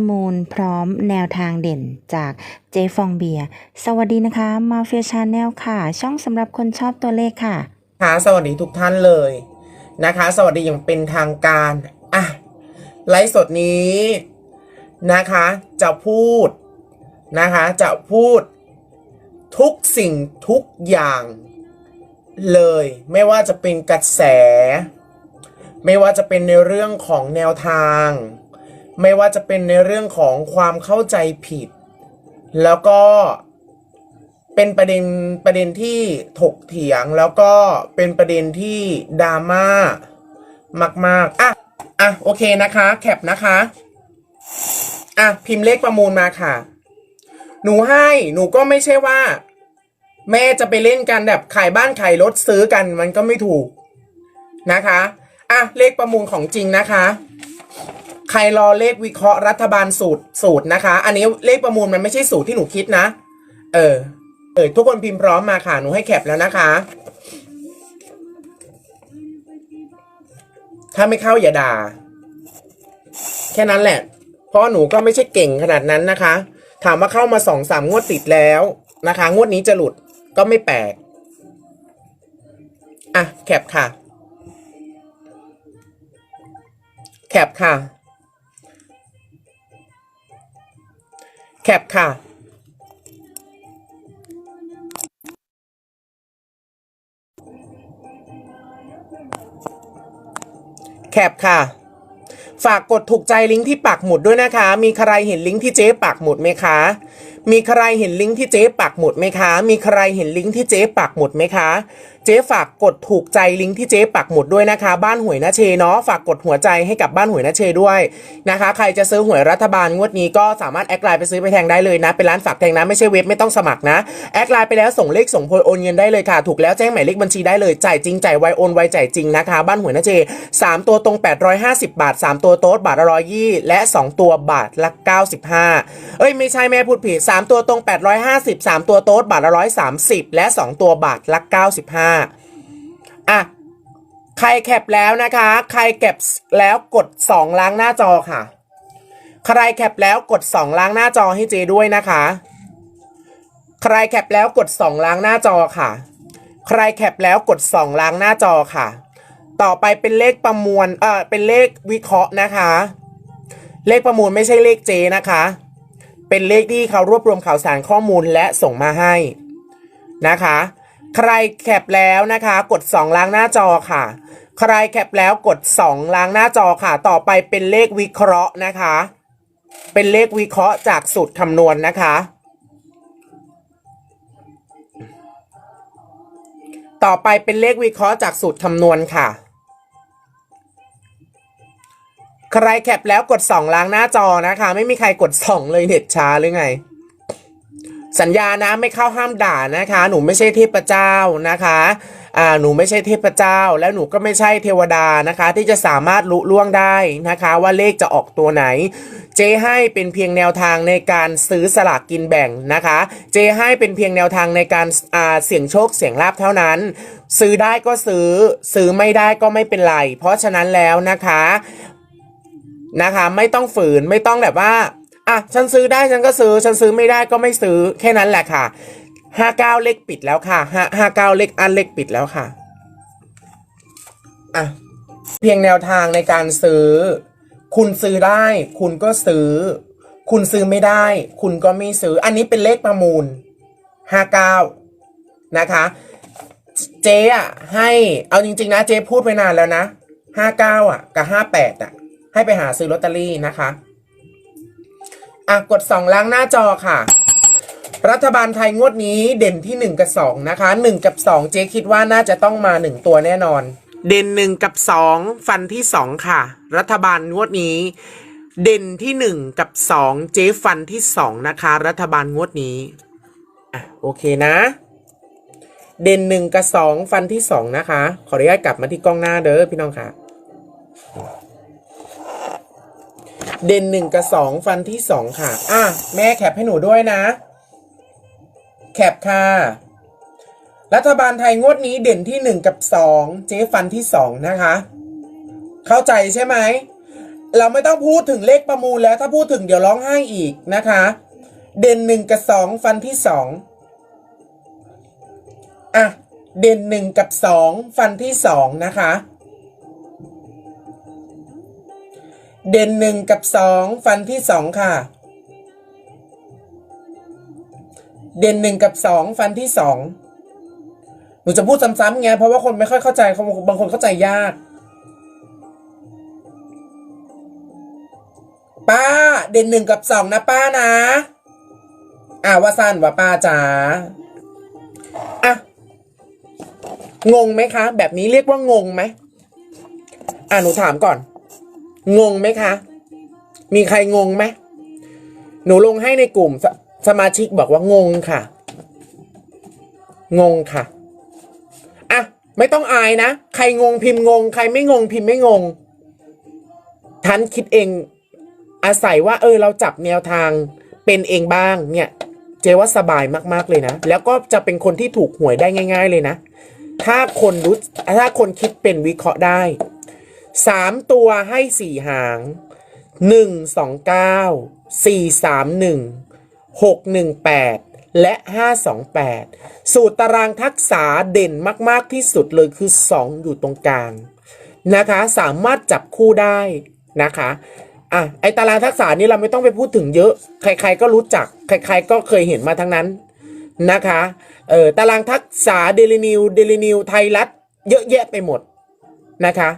ประมูลพร้อมแนวทางเด่นจากเจฟองเบีย สวัสดีนะคะมาเฟียชาแนลค่ะ ช่องสำหรับคนชอบตัวเลขค่ะ ค่ะ สวัสดีทุกท่านเลยนะคะ สวัสดีอย่างเป็นทางการอะไลฟ์สดนี้นะคะ จะพูดนะคะ จะพูดทุกสิ่งทุกอย่างเลย ไม่ว่าจะเป็นกระแส ไม่ว่าจะเป็นในเรื่องของแนวทาง ไม่ว่าจะเป็นในเรื่องของความเข้าใจผิด แล้วก็เป็นประเด็นประเด็นที่ถกเถียงแล้วก็เป็นประเด็นที่ดราม่ามาก ๆ อะ อะ โอเคนะคะ แคปนะคะ อะ พิมพ์เลขประมูลมาค่ะ หนูให้ หนูก็ไม่ใช่ว่า แม่จะไปเล่นกันแบบขายบ้านขายรถซื้อกันมันก็ไม่ถูกนะคะ อะ เลขประมูลของจริงนะคะ ใครรอเลขวิเคราะห์รัฐบาลสูตรสูตรนะคะ อันนี้เลขประมูลมันไม่ใช่สูตรที่หนูคิดนะ เออ เออทุกคนพิมพ์พร้อมมาค่ะ หนูให้แคปแล้วนะคะ ถ้าไม่เข้าอย่าด่า แค่นั้นแหละ เพราะหนูก็ไม่ใช่เก่งขนาดนั้นนะคะ ถามว่าเข้ามาสองสามงวดติดแล้วนะคะ งวดนี้จะหลุดก็ไม่แปลก อะ แคปค่ะ แคปค่ะ ปค่ะแคปค่ะ ฝากกดถูกใจลิงก์ที่ปักหมุดด้วยนะคะ มีใครเห็นลิงก์ที่เจ๊ปักหมุดไหมคะมีใครเห็นลิงก์ที่เจ๊ปักหมุดไหมคะ มีใครเห็นลิงก์ที่เจ๊ปักหมุดไหมคะ เจ๊ฝากกดถูกใจลิงก์ที่เจ๊ปักหมุดด้วยนะคะ บ้านหวยนาเชเนาะ ฝากกดหัวใจให้กับบ้านหวยนาเชด้วยนะคะ ใครจะซื้อหวยรัฐบาลงวดนี้ก็สามารถแอดไลน์ไปซื้อไปแทงได้เลยนะ เป็นร้านฝากแทงนะไม่ใช่เว็บไม่ต้องสมัครนะ แอดไลน์ไปแล้วส่งเลขส่งโพยโอนเงินได้เลยค่ะ ถูกแล้วแจ้งหมายเลขบัญชีได้เลย จ่ายจริงจ่ายไวโอนไวจ่ายจริงนะคะ บ้านหวยนาเชสามตัวตรง 850 บาท 3 ตัวโต๊ดบาทละร้อยยี่และ 2 ตัวบาทละ95 เอ้ยไม่ใช่แม่พูดผิด3 ตัวตรง 850 3 ตัวโต๊ดบาทละ 130 และ 2 ตัวบาทละ 95 อะ ใครแคปแล้วนะคะ ใครแคปแล้วกด 2 ล้างหน้าจอค่ะ ใครแคปแล้วกด 2 ล้างหน้าจอให้เจด้วยนะคะ ใครแคปแล้วกด 2 ล้างหน้าจอค่ะ ใครแคปแล้วกด 2 ล้างหน้าจอค่ะ ต่อไปเป็นเลขประมวล เออเป็นเลขวิเคราะห์นะคะ เลขประมูลไม่ใช่เลขเจนะคะ เป็นเลขที่เขารวบรวมข่าวสารข้อมูลและส่งมาให้นะคะ ใครแคปแล้วนะคะ กด 2 ล้างหน้าจอค่ะ ใครแคปแล้วกด 2 ล้างหน้าจอค่ะ ต่อไปเป็นเลขวิเคราะห์นะคะ เป็นเลขวิเคราะห์จากสูตรคำนวณนะคะ ต่อไปเป็นเลขวิเคราะห์จากสูตรคำนวณค่ะ ใครแคปแล้วกด 2 ล้างหน้าจอนะคะ ไม่มีใครกด 2 เลยเน็ตช้าหรือไง สัญญานะไม่เข้าห้ามด่านะคะ หนูไม่ใช่เทพเจ้านะคะอ่าหนูไม่ใช่เทพเจ้า แล้วหนูก็ไม่ใช่เทวดานะคะ ที่จะสามารถลุล่วงได้นะคะ ว่าเลขจะออกตัวไหน เจให้เป็นเพียงแนวทางในการซื้อสลากกินแบ่งนะคะ เจให้เป็นเพียงแนวทางในการอ่าเสี่ยงโชคเสี่ยงลาบเท่านั้น ซื้อได้ก็ซื้อ ซื้อไม่ได้ก็ไม่เป็นไร เพราะฉะนั้นแล้วนะคะ นะคะ ไม่ต้องฝืนไม่ต้องแบบว่าอะฉันซื้อได้ฉันก็ซื้อ ฉันซื้อไม่ได้ก็ไม่ซื้อแค่นั้นแหละค่ะห้าเก้าเลขปิดแล้วค่ะห้าห้าเก้าเลขอันเลขปิดแล้วค่ะอะเพียงแนวทางในการซื้อ คุณซื้อได้ คุณก็ซื้อ คุณซื้อไม่ได้ คุณก็ไม่ซื้อ อันนี้เป็นเลขประมูลห้าเก้านะคะเจ๊อะให้เอาจริง ๆ นะเจ๊พูดไปนานแล้วนะห้าเก้าอะกับห้าแปดอะ ให้ไปหาซื้อลอตเตอรี่นะคะ อะ กดสองล้างหน้าจอค่ะ รัฐบาลไทยงวดนี้เด่นที่หนึ่งกับสองนะคะหนึ่งกับสองเจ๊คิดว่าน่าจะต้องมาหนึ่งตัวแน่นอน เด่นหนึ่งกับสองฟันที่สองค่ะ รัฐบาลงวดนี้ เด่นที่หนึ่งกับสองเจ๊ฟันที่สองนะคะ รัฐบาลงวดนี้ อะ โอเคนะ เด่นหนึ่งกับสองฟันที่สองนะคะ ขออนุญาตกลับมาที่กล้องหน้าเด้อพี่น้องค่ะ เด่นหนึ่งกับสองฟันที่สองค่ะ อะ แม่แคปให้หนูด้วยนะ แคปค่ะ รัฐบาลไทยงวดนี้เด่นที่หนึ่งกับสองเจ๊ฟันที่สองนะคะ เข้าใจใช่ไหม เราไม่ต้องพูดถึงเลขประมูลแล้วถ้าพูดถึงเดี๋ยวร้องไห้อีกนะคะ เด่นหนึ่งกับสองฟันที่สองอะ เด่นหนึ่งกับสองฟันที่สองนะคะ เด่นหนึ่งกับสองฟันที่สองค่ะ เด่นหนึ่งกับสองฟันที่สองหนูจะพูดซ้ำๆไงเพราะว่าคนไม่ค่อยเข้าใจบางคนเข้าใจยาก ป้า เด่นหนึ่งกับสองนะป้านะอ่าว่าสั้นว่าป้าจ๋าอะงงไหมคะ แบบนี้เรียกว่างงไหมอะหนูถามก่อน งงไหมคะ มีใครงงไหมหนูลงให้ในกลุ่มสสมาชิกบอกว่างงค่ะ งงค่ะอะไม่ต้องอายนะ ใครงงพิมพ์งง ใครไม่งงพิมพ์ไม่งงทันคิดเองอาศัยว่า เออ เราจับแนวทางเป็นเองบ้างเนี่ย เจว่าสบายมาก ๆ เลยนะ แล้วก็จะเป็นคนที่ถูกหวยได้ง่าย ๆ เลยนะ ถ้าคนรู้ถ้าคนคิดเป็นวิเคราะห์ได้ สามตัวให้สี่หางหนึ่งสองเก้าสี่สามหนึ่งหกหนึ่งแปดและห้าสองแปดสูตรตารางทักษะเด่นมากๆที่สุดเลยคือสองอยู่ตรงกลาง นะคะ สามารถจับคู่ได้นะคะอะไอตารางทักษะนี้เราไม่ต้องไปพูดถึงเยอะ ใครๆก็รู้จัก ใครๆก็เคยเห็นมาทั้งนั้นนะคะเออตารางทักษะเดลินิวเดลินิวไทยรัฐเยอะแยะไปหมดนะคะ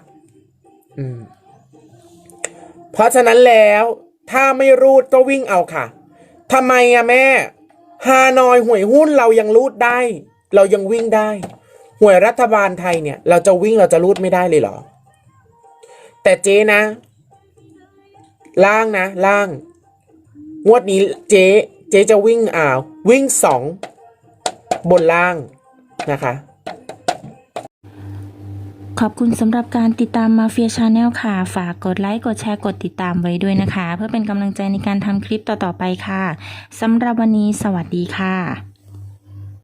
เพราะฉะนั้นแล้วถ้าไม่รูดก็วิ่งเอาค่ะทำไมอะแม่ ฮานอยหวยหุ้นเรายังรูดได้ เรายังวิ่งได้ หวยรัฐบาลไทยเนี่ย เราจะวิ่งเราจะรูดไม่ได้เลยเหรอ แต่เจ๊นะ ล่างนะ ล่าง งวดนี้เจ๊เจ๊จะวิ่งอ่าววิ่งสองบนล่างนะคะ ขอบคุณสำหรับการติดตามมาเฟียชาแนลค่ะ ฝากกดไลค์กดแชร์กดติดตามไว้ด้วยนะคะ เพื่อเป็นกำลังใจในการทำคลิปต่อๆไปค่ะสำหรับวันนี้สวัสดีค่ะ